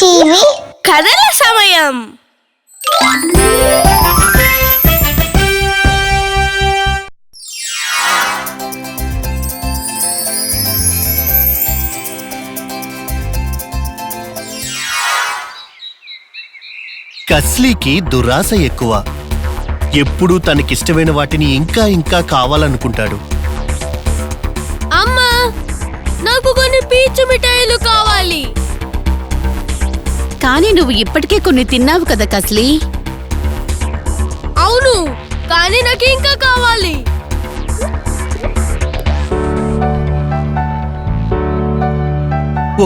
TV కథల సమయం. కస్లీకి దురాశ ఎక్కువ. ఎప్పుడూ తనకిష్టమైన వాటిని ఇంకా ఇంకా కావాలనుకుంటాడు. అమ్మా నాకు కొన్ని పీచు మిఠాయిలు కావాలి. కానీ నువ్వు ఇప్పటికే కొన్ని తిన్నావు కదా కస్లీ. అవును కానీ నాకు ఇంకా కావాలి.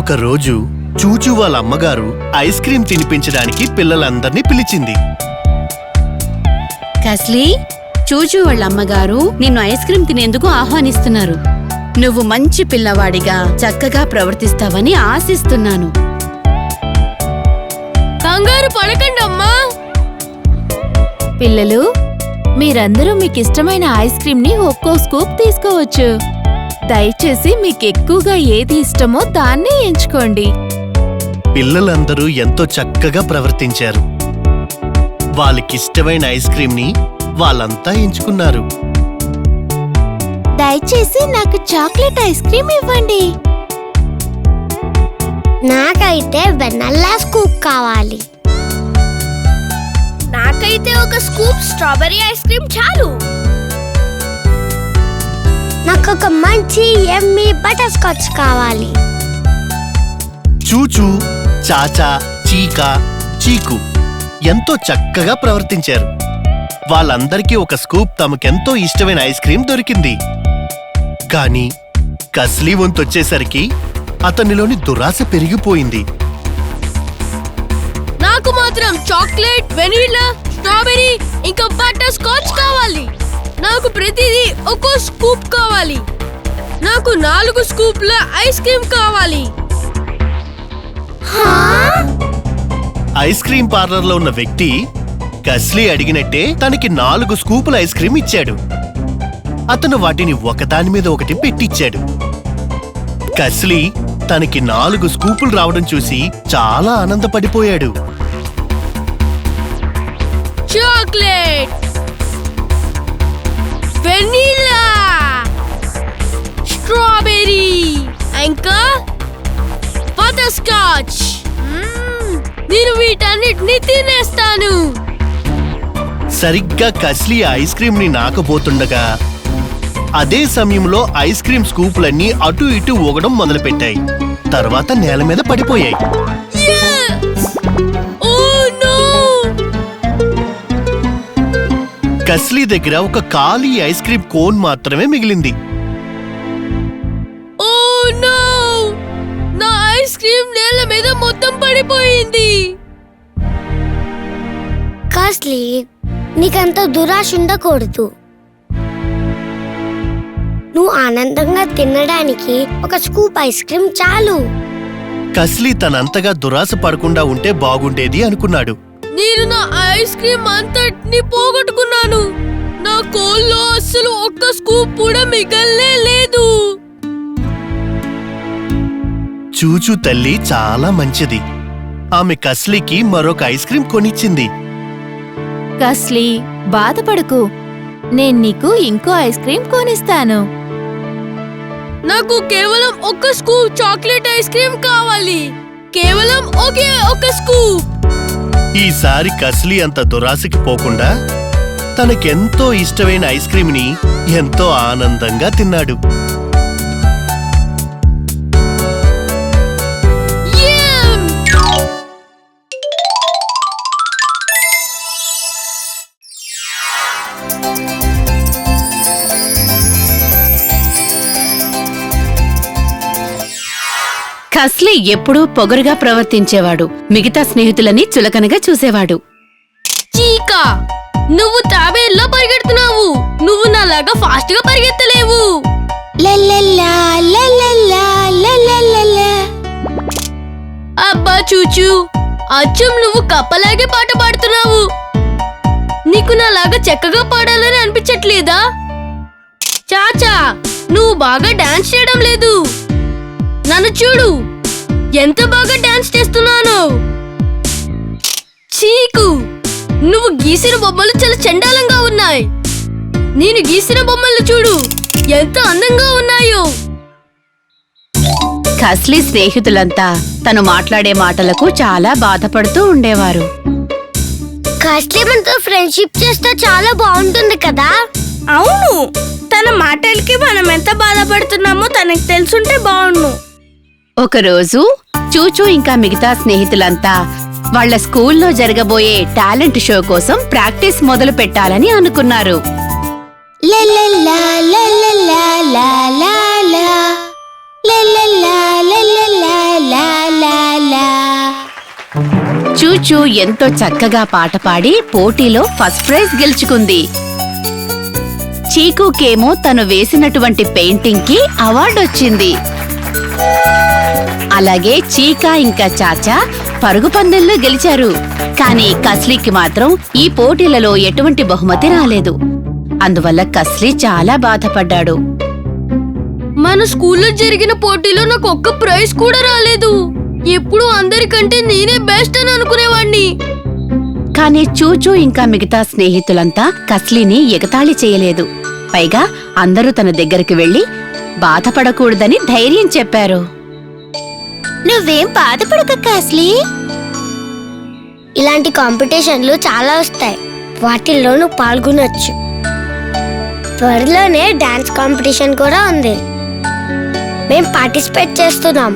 ఒకరోజు చూచూ వాళ్ళ అమ్మగారు ఐస్ క్రీం తినిపించడానికి పిల్లలందర్నీ పిలిచింది. కస్లీ చూచూ వాళ్ళ అమ్మగారు నిన్ను ఐస్ క్రీం తినేందుకు ఆహ్వానిస్తున్నారు. నువ్వు మంచి పిల్లవాడిగా చక్కగా ప్రవర్తిస్తావని ఆశిస్తున్నాను. కంగారు పడకండి అమ్మా పిల్లలు మీరందరూ మీకు ఇష్టమైన ఐస్ క్రీం ని ఒక్కో స్కూప్ తీసుకోవచ్చు. దయచేసి మీకు ఎక్కువగా ఏది ఇష్టమో దాన్నే ఎంచుకోండి. పిల్లలందరూ ఎంతో చక్కగా ప్రవర్తించారు. వాళ్ళకిష్టమైన ఐస్ క్రీంని వాళ్ళంతా ఎంచుకున్నారు. దయచేసి నాకు చాక్లెట్ ఐస్ క్రీం ఇవ్వండి. నాకైతే వెనల్లా స్కూప్ కావాలి. నాకైతే ఒక స్కూప్ స్ట్రాబెరీ ఐస్ క్రీమ్ చాలు. నాకు ఒక మంచి ఎమ్మి బటర్ స్కాచ్ కావాలి. చూచూ చాచా చీకా చీకు ఎంతో చక్కగా ప్రవర్తించారు. వాళ్ళందరికీ ఒక స్కూప్ తమకెంతో ఇష్టమైన ఐస్ క్రీం దొరికింది. కానీ కస్లీ వంతొచ్చేసరికి అతనిలోని దురాశ పెరిగిపోయింది. నాకు మాత్రం చాక్లెట్ వెనీలా స్ట్రాబెరీ ఇంకా బటర్ స్కాచ్ కావాలి. నాకు ప్రతిదీ ఒక్కో స్కూప్ కావాలి. నాకు నాలుగు స్కూప్ల ఐస్ క్రీమ్ కావాలి. ఐస్ క్రీం పార్లర్లో ఉన్న వ్యక్తి కస్లీ అడిగినట్టే తనకి నాలుగు స్కూపుల ఐస్ క్రీం ఇచ్చాడు. అతను వాటిని ఒకదాని మీద ఒకటి పెట్టిచ్చాడు. కస్లీ తనకి నాలుగు స్కూపులు రావడం చూసి చాలా ఆనందపడిపోయాడు. చాక్లెట్ వెనీలా స్ట్రాబెరీ ఇంకా బటర్ స్కాచ్ నేను వీటన్నిటిని తినేస్తాను. సరిగ్గా కస్లీ ఐస్ క్రీం ని నాకబోతుండగా అదే సమయంలో ఐస్ క్రీం స్కూపులన్నీ అటు ఇటు ఊగడం మొదలుపెట్టాయి. తర్వాత నేల మీద పడిపోయాయి. నో కస్లీ దగ్గర ఒక ఖాళీ ఐస్ క్రీం కోన్ మాత్రమే మిగిలింది. ఓ నో నా ఐస్ క్రీమ్ నేల మీద మొత్తం పడిపోయింది. కాస్ట్లీ నీకంత దురాశ ఉండకూడదు. నువ్వు ఆనందంగా తినడానికి ఒక స్కూప్ ఐస్ క్రీమ్ చాలు. కస్లీ తనంతగా దురాశ పడకుండా ఉంటే బాగుండేది అనుకున్నాడు. నేను నా ఐస్ క్రీమ్ అంతటిని పోగొట్టుకున్నాను. నా కోల్లో అస్సలు ఒక్క స్కూప్ కూడా మిగలనే లేదు. చూచూ తల్లి చాలా మంచిది. ఆమె కస్లీకి మరొక ఐస్ క్రీం కొనిచ్చింది. కస్లీ బాధపడకు. నేను నీకు ఇంకో ఐస్ క్రీం కొనిస్తాను. నాకు కేవలం ఒక స్కూప్ చాక్లెట్ ఐస్ క్రీమ్ కావాలి. కేవలం ఒకే ఒక స్కూప్. ఈసారి కస్లీ అంత దురాశకి పోకుండా తనకెంతో ఇష్టమైన ఐస్ క్రీమ్ని ఎంతో ఆనందంగా తిన్నాడు. కస్లీ ఎప్పుడూ పొగరుగా ప్రవర్తించేవాడు. మిగతా స్నేహితులని చులకనగా చూసేవాడు. చీకా! నువ్వు తాబేల్లో పరిగెడుతున్నావు. నువ్వు నాలాగా ఫాస్ట్గా పరిగెత్తలేవు. అబ్బా చూచు! అచ్చం నువ్వు కప్పలాగే పాట పాడుతున్నావు. నీకు నాలాగా చక్కగా పాడాలని అనిపించట్లేదా? చాచా నువ్వు బాగా డాన్స్ చేయడం లేదు. నన్ను చూడు. ఎంత బాగా డాన్స్ చేస్తున్నాను. చీకు నువ్వు గీసిన బొమ్మలు చాలా చండాలంగా ఉన్నాయి. నేను గీసిన బొమ్మలు చూడు ఎంత అందంగా ఉన్నాయో. కస్లీ స్నేహితులంతా తను మాట్లాడే మాటలకు చాలా బాధపడుతూ ఉండేవారు. కస్లీ మనతో ఫ్రెండ్షిప్ చేస్తే చాలా బాగుంటుంది కదా? అవును. తన మాటలకి మనం ఎంత బాధపడుతున్నామో తనకు తెలుసుంటే బాగుండు. ఒకరోజు చూచూ ఇంకా మిగతా స్నేహితులంతా వాళ్ళ స్కూల్లో జరగబోయే టాలెంట్ షో కోసం ప్రాక్టీస్ మొదలు పెట్టాలని అనుకున్నారు చూచూ ఎంతో చక్కగా పాట పాడి పోటీలో ఫస్ట్ ప్రైజ్ గెలుచుకుంది చీకుకేమో తను వేసినటువంటి పెయింటింగ్కి అవార్డు వచ్చింది అలాగే చీకా ఇంకా చాచా పరుగు పందెంలో గెలిచారు. కానీ కస్లీకి మాత్రం ఈ పోటీలలో ఎటువంటి బహుమతి రాలేదు. అందువల్ల కస్లీ చాలా బాధపడ్డాడు. మన స్కూల్లో జరిగిన పోటీలో నాకు ఒక్క ప్రైజ్ కూడా రాలేదు. ఎప్పుడు అందరికంటే నేనే బెస్ట్ అని అనుకునేవాణ్ణి. కానీ చూచూ ఇంకా మిగతా స్నేహితులంతా కస్లీని ఎగతాళి చేయలేదు. పైగా అందరూ తన దగ్గరికి వెళ్ళి బాధపడకూడదని ధైర్యం చెప్పారు. నువ్వేం బాధపడక కాస్లీ ఇలాంటి కాంపిటీషన్లు చాలా వస్తాయి. వాటిల్లో నువ్వు పాల్గొనొచ్చు. త్వరలోనే డాన్స్ కాంపిటీషన్ కూడా ఉంది. మేం పార్టిసిపేట్ చేస్తున్నాం.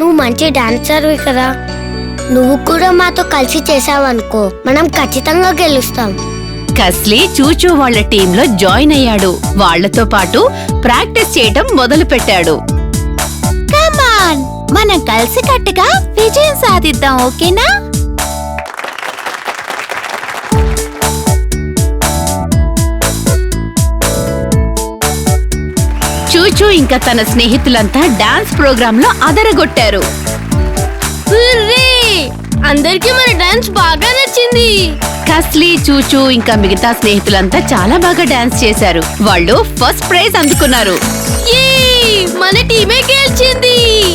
నువ్వు మంచి డాన్సర్వి కదా. నువ్వు కూడా మాతో కలిసి చేసావనుకో మనం ఖచ్చితంగా గెలుస్తాం. కస్లీ చూచూ వాళ్ళ టీంలో జాయిన్ అయ్యాడు. వాళ్ళతో పాటు ప్రాక్టీస్ చేయటం మొదలు పెట్టాడు మనం కలిసి కట్టుగా విజయం సాధిద్దాం ఓకేనా? చూచూ ఇంకా తన స్నేహితులంతా డాన్స్ ప్రోగ్రామ్లో అదరగొట్టారు అందరికీ మన డాన్స్ బాగా నచ్చింది. కస్లీ చూచూ ఇంకా మిగతా స్నేహితులంతా చాలా బాగా డాన్స్ చేశారు. వాళ్ళు ఫస్ట్ ప్రైజ్ అందుకున్నారు! మన టీమే గెలిచింది.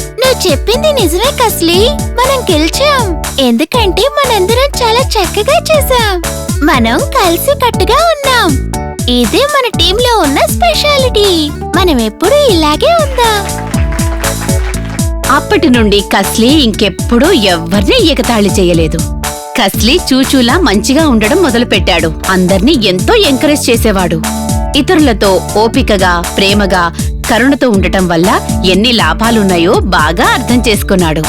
నువ్వు చెప్పింది నిజమే కస్లీ. మనం గెలిచాం. ఎందుకంటే మనందరం చాలా చక్కగా చేసాం మనం కలిసి కట్టుగా ఉన్నాం. ఇదే మన టీంలో ఉన్న స్పెషాలిటీ. మనం ఎప్పుడూ ఇలాగే ఉందాం. అప్పటి నుండి కస్లీ ఇంకెప్పుడూ ఎవ్వరినీ ఎగతాళి చేయలేదు. కస్లీ చూచూలా మంచిగా ఉండడం మొదలుపెట్టాడు. అందర్నీ ఎంతో ఎంకరేజ్ చేసేవాడు. ఇతరులతో ఓపికగా ప్రేమగా కరుణతో ఉండటం వల్ల ఎన్ని లాభాలున్నాయో బాగా అర్థం చేసుకున్నాడు.